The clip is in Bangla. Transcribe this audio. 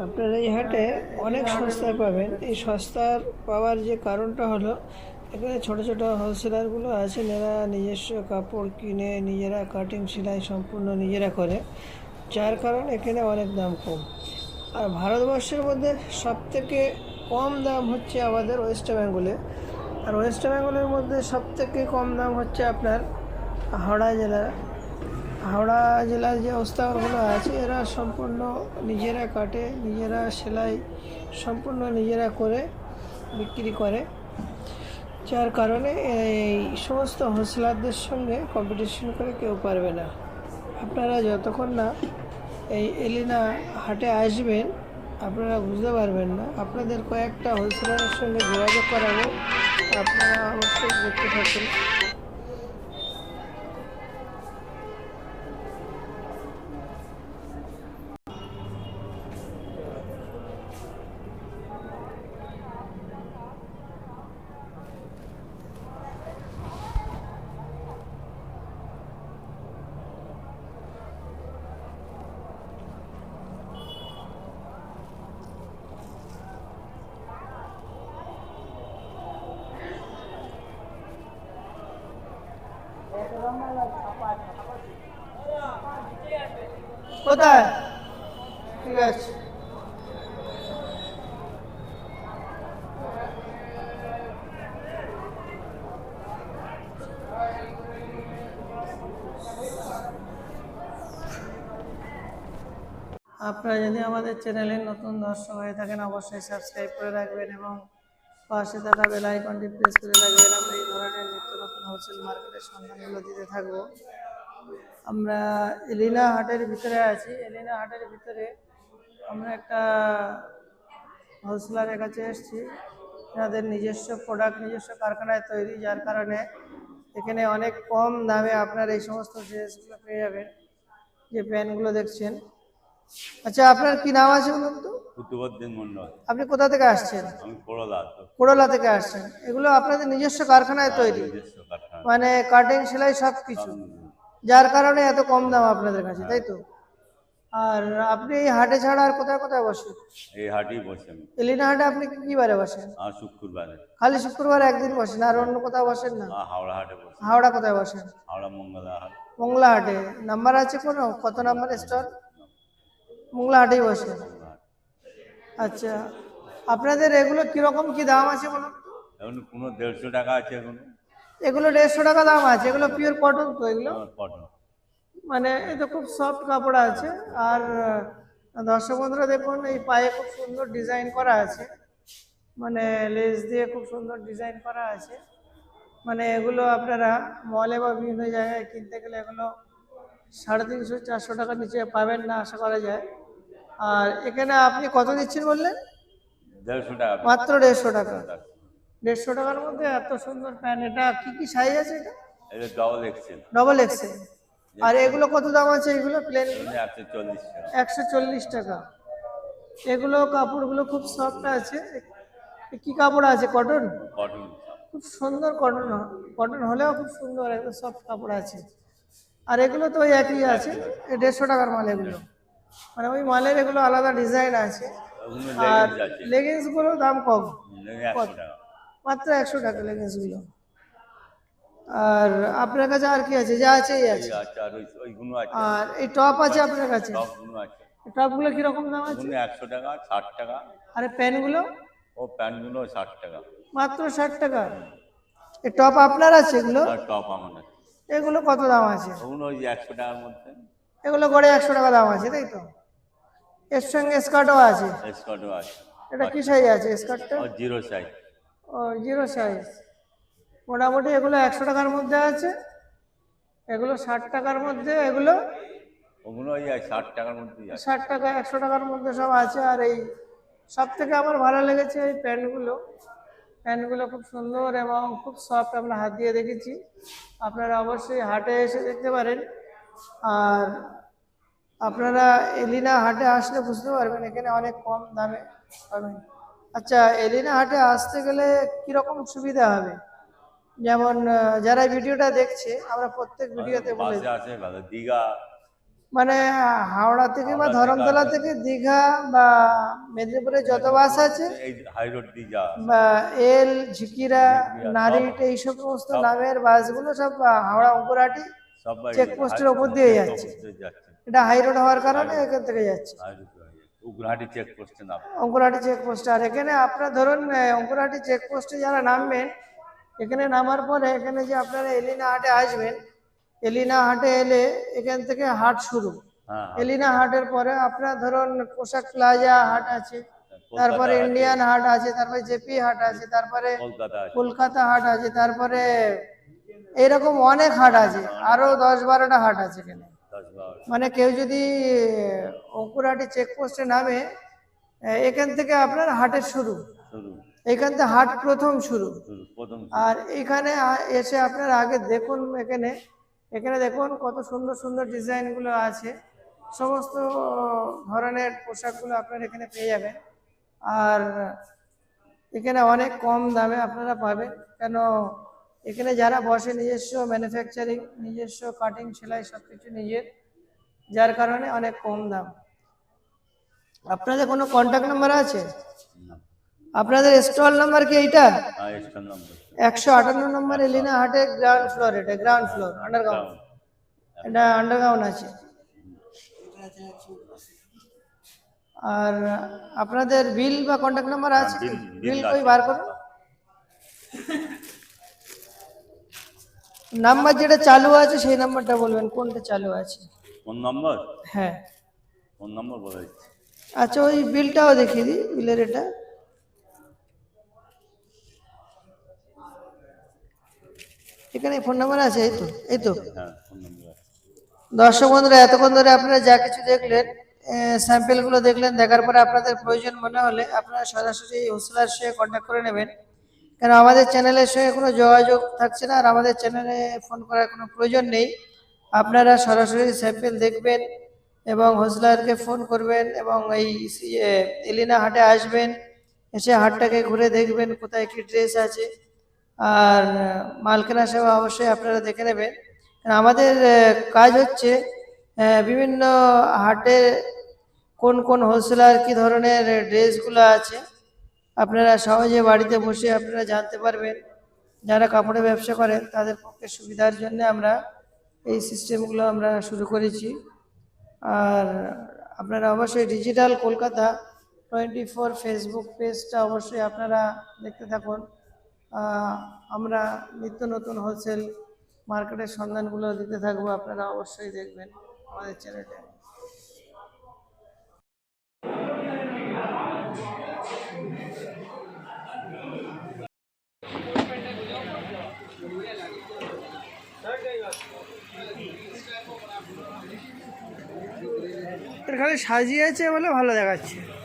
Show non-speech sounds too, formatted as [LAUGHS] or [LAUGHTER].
আপনারা এই হাটে অনেক সস্তায় পাবেন। এই সস্তার পাওয়ার যে কারণটা হলো, এখানে ছোট ছোট হোলসেলারগুলো আছেন এরা নিজস্ব কাপড় কিনে নিজেরা কাটিং সেলাই সম্পূর্ণ নিজেরা করে। যার কারণে এখানে অনেক দাম কম। আর ভারতবর্ষের মধ্যে সবথেকে কম দাম হচ্ছে আমাদের ওয়েস্ট বেঙ্গলে আর ওয়েস্ট বেঙ্গলের মধ্যে সবথেকে কম দাম হচ্ছে আপনার হাওড়া জেলা হাওড়া জেলার যে ওস্তাদগুলো আছে, এরা সম্পূর্ণ নিজেরা কাটে, নিজেরা সেলাই সম্পূর্ণ নিজেরা করে, বিক্রি করে। যার কারণে এই সমস্ত হোলসেলারদের সঙ্গে কম্পিটিশন করে কেউ পারবে না। আপনারা যতক্ষণ না এই এলিনা হাটে আসবেন, আপনারা বুঝতে পারবেন না। আপনাদের কয়েকটা হোলসেলারের সঙ্গে যোগাযোগ করাবো, আপনারা অবশ্যই দেখতে থাকুন। কোথায়? ঠিক আছে। আপনারা যদি আমাদের চ্যানেলে নতুন দর্শক হয়ে থাকেন, অবশ্যই সাবস্ক্রাইব করে রাখবেন এবং পাশে থাকা বেল আইকনটি প্রেস করে রাখবেন। আমরা এই ধরনের হোলসেল মার্কেটের সন্ধানগুলো দিতে থাকব। আমরা এলিনা হাটের ভিতরে আছি। এলিনা হাটের ভিতরে আমরা একটা হোলসেলারের কাছে এসেছি। যাদের নিজস্ব প্রোডাক্ট নিজস্ব কারখানায় তৈরি। যার কারণে এখানে অনেক কম দামে আপনার এই সমস্ত ড্রেসগুলো পেয়ে যাবেন। যে প্যান্টগুলো দেখছেন। আচ্ছা আপনার কি নাম আছে বলুন তো? কুতুবুদ্দিন মন্ডল আপনি কোথা থেকে আসছেন? আমি করলা তো। কোড়লা থেকে আসছেন। এগুলো আপনাদের নিজস্ব কারখানায় তৈরি? নিজস্ব কারখানা। মানে কাটিং সেলাই সব কিছু? যার কারণে এত কম দাম আপনাদের কাছে তাই তো? আর আপনি এই হাটে ছাড়া আর কোথায় কোথায় বসেন? এই হাটেই বসে আমি। এলিনা হাটে আপনি কি কি বারে বসেন? আর শুক্রবারে। খালি শুক্রবার একদিন বসেন আর অন্য কোথাও বসেন না? হাওড়া হাটে বসে। হাওড়া কোথায় বসেন? হাওড়া মঙ্গলা হাট। মোংলা হাটে। নাম্বার আছে কোনো? কত নাম্বার স্টল? মোংলা হাটেই বসেন আচ্ছা আপনাদের এগুলো কীরকম কি দাম আছে বলুন তো? এখন কোনো দেড়শো টাকা আছে এখন এগুলো দেড়শো টাকা দাম আছে এগুলো পিওর কটন তো এগুলো? মানে এটা খুব সফট কাপড় আছে আর দর্শক বন্ধুরা দেখুন এই পায়ে খুব সুন্দর ডিজাইন করা আছে। মানে লেস দিয়ে খুব সুন্দর ডিজাইন করা আছে। মানে এগুলো আপনারা মলে বা বিভিন্ন জায়গায় কিনতে গেলে এগুলো সাড়ে তিনশো চারশো টাকার নিচে পাবেন না আশা করা যায়। আর এখানে আপনি কত দিচ্ছেন বললেন? দেড়শো টাকা। মাত্র দেড়শো টাকা। দেড়শো টাকার মধ্যে এত সুন্দর প্যান্ট এটা কি কি সাইজ আছে এটা? এটা ডবল এক্সেল ডবল এক্সেল আর এগুলো কত দাম আছে এগুলো? প্লেন একশো চল্লিশ টাকা। এগুলো কাপড়গুলো খুব সফট আছে। কি কাপড় আছে? কটন কটন খুব সুন্দর কটন কটন হলেও খুব সুন্দর একদম সফট কাপড় আছে। আর এগুলো তো ওই একই আছে। এই দেড়শো টাকার মাল এগুলো। মানে ওই মালের এগুলো আলাদা ডিজাইন আছে। আর লেগিংস লেগিংসগুলোর দাম কম। লেগে একশো টাকা। মাত্র একশো টাকা লেগিংসগুলো আর আপনার কাছে আর কি আছে? যা আছে আছে। আর এই টপ আছে আপনার কাছে? টপগুলো আছে। টপগুলো কীরকম দাম আছে? একশো টাকা ষাট টাকা। আর প্যান্টগুলো? ও প্যান্টগুলো ষাট টাকা। মাত্র ষাট টাকা? এই টপ আপনার আছে এগুলো? টপ আমার এগুলো কত দাম আছে? ওগুলো ওই একশো টাকার মধ্যে। এগুলো গড়ে একশো টাকা দাম আছে তাই তো? এর সঙ্গে স্কার্টও আছে। স্কটও আছে। এটা কি সাইজ আছে স্কার্টটা? জিরো সাইজ ও জিরো সাইজ মোটামুটি এগুলো একশো টাকার মধ্যে আছে এগুলো ষাট টাকার মধ্যে এগুলো ওগুলো ওই ষাট টাকার মধ্যেই আছে। ষাট টাকা একশো টাকার মধ্যে সব আছে আর এই সব থেকে আমার ভালো লেগেছে এই প্যান্টগুলো। প্যান্টগুলো খুব সুন্দর এবং খুব সফট আমরা হাত দিয়ে দেখেছি। আপনারা অবশ্যই হাটে এসে দেখতে পারেন। আর আপনারা এলিনা হাটে আসলে বুঝতে পারবেন এখানে অনেক কম দামে পাবেন। আচ্ছা এলিনা হাটে আসতে গেলে কীরকম সুবিধা হবে? যেমন যারা ভিডিওটা দেখছে আমরা প্রত্যেক ভিডিওতে বলে দীঘা। মানে হাওড়া থেকে বা ধরমতলা থেকে দীঘা বা মেদিনীপুরে যত বাস আছে বা এল ঝিকিরা নারিট এই সমস্ত নামের বাসগুলো সব হাওড়া সব চেকপোস্টের ওপর দিয়ে যাচ্ছে। এটা হাই রোড হওয়ার কারণে এখান থেকে যাচ্ছে। হয়ে চেকপোস্টে নাম অঙ্কুরহাটি চেকপোস্ট আর এখানে আপনার ধরুন অঙ্কুরহাটি চেকপোস্টে যারা নামবেন এখানে নামার পরে এখানে যে আপনারা এলিনা হাটে আসবেন এলিনা হাটে এলে এখান থেকে হাট শুরু। হ্যাঁ এলিনা হাটের পরে আপনার ধরুন পোশাক প্লাজা হাট আছে তারপরে ইন্ডিয়ান হাট আছে তারপরে জেপি হাট আছে তারপরে কলকাতা হাট আছে তারপরে এরকম অনেক হাট আছে আরও দশ বারোটা হাট আছে এখানে। মানে কেউ যদি অঙ্কুরহাটি চেকপোস্টে নামে এখান থেকে আপনার হাটের শুরু। এখান থেকে হাট প্রথম শুরু। শুরু আর এখানে এসে আপনার আগে দেখুন এখানে এখানে দেখুন কত সুন্দর সুন্দর ডিজাইনগুলো আছে। সমস্ত ধরনের পোশাকগুলো আপনারা এখানে পেয়ে যাবেন। আর এখানে অনেক কম দামে আপনারা পাবেন। কেন এখানে যারা বসে নিজস্ব ম্যানুফ্যাকচারিং নিজস্ব কাটিং সেলাই সব কিছু নিজের যার কারণে অনেক কম দাম। আপনাদের কোনো কন্ট্যাক্ট নাম্বার আছে? আপনাদের স্টল নাম্বার কি এইটা? হ্যাঁ একশো আটান্ন নম্বর এলিনা হাটে গ্রাউন্ড ফ্লোর এটা গ্রাউন্ড ফ্লোর আন্ডারগ্রাউন্ড এটা আন্ডারগ্রাউন্ড আছে। আর আপনাদের বিল বা কন্ট্যাক্ট নাম্বার আছে হ্যাঁ, বিল কই বার করুন? [LAUGHS] নাম্বার যেটা চালু আছে সেই নাম্বারটা বলবেন কোনটা চালু আছে? Phone number? হ্যাঁ। ফোন নম্বর বলে আচ্ছা ওই বিলটাও দেখিয়ে দিই বিলের এটা। এখানে ফোন নাম্বার আছে এই তো এই তো? হ্যাঁ দর্শক বন্ধুরা এতক্ষণ ধরে আপনারা যা কিছু দেখলেন স্যাম্পেলগুলো দেখলেন দেখার পরে আপনাদের প্রয়োজন মনে হলে আপনারা সরাসরি হোসলার সঙ্গে কন্ট্যাক্ট করে নেবেন। কেন আমাদের চ্যানেলের সঙ্গে কোনো যোগাযোগ থাকছে না আর আমাদের চ্যানেলে ফোন করার কোনো প্রয়োজন নেই। আপনারা সরাসরি স্যাম্পেল দেখবেন এবং হোসলারকে ফোন করবেন এবং এই এলিনা হাটে আসবেন, এসে হাটটাকে ঘুরে দেখবেন কোথায় কি ড্রেস আছে। আর মাল কেনা সেবা অবশ্যই আপনারা দেখে নেবেন। আমাদের কাজ হচ্ছে বিভিন্ন হাটে কোন কোন হোলসেলার কি ধরনের ড্রেসগুলো আছে আপনারা সহজে বাড়িতে বসে আপনারা জানতে পারবেন, যারা কাপড়ের ব্যবসা করেন তাদের পক্ষে সুবিধার জন্য আমরা এই সিস্টেমগুলো আমরা শুরু করেছি। আর আপনারা অবশ্যই digital Kolkata twenty four Facebook পেজটা অবশ্যই আপনারা দেখতে থাকুন। আমরা নিত্য নতুন হোলসেল মার্কেটের সন্ধানগুলো দিতে থাকব, আপনারা অবশ্যই দেখবেন আমাদের চ্যানেলে সাজিয়েছে বলে ভালো দেখাচ্ছে।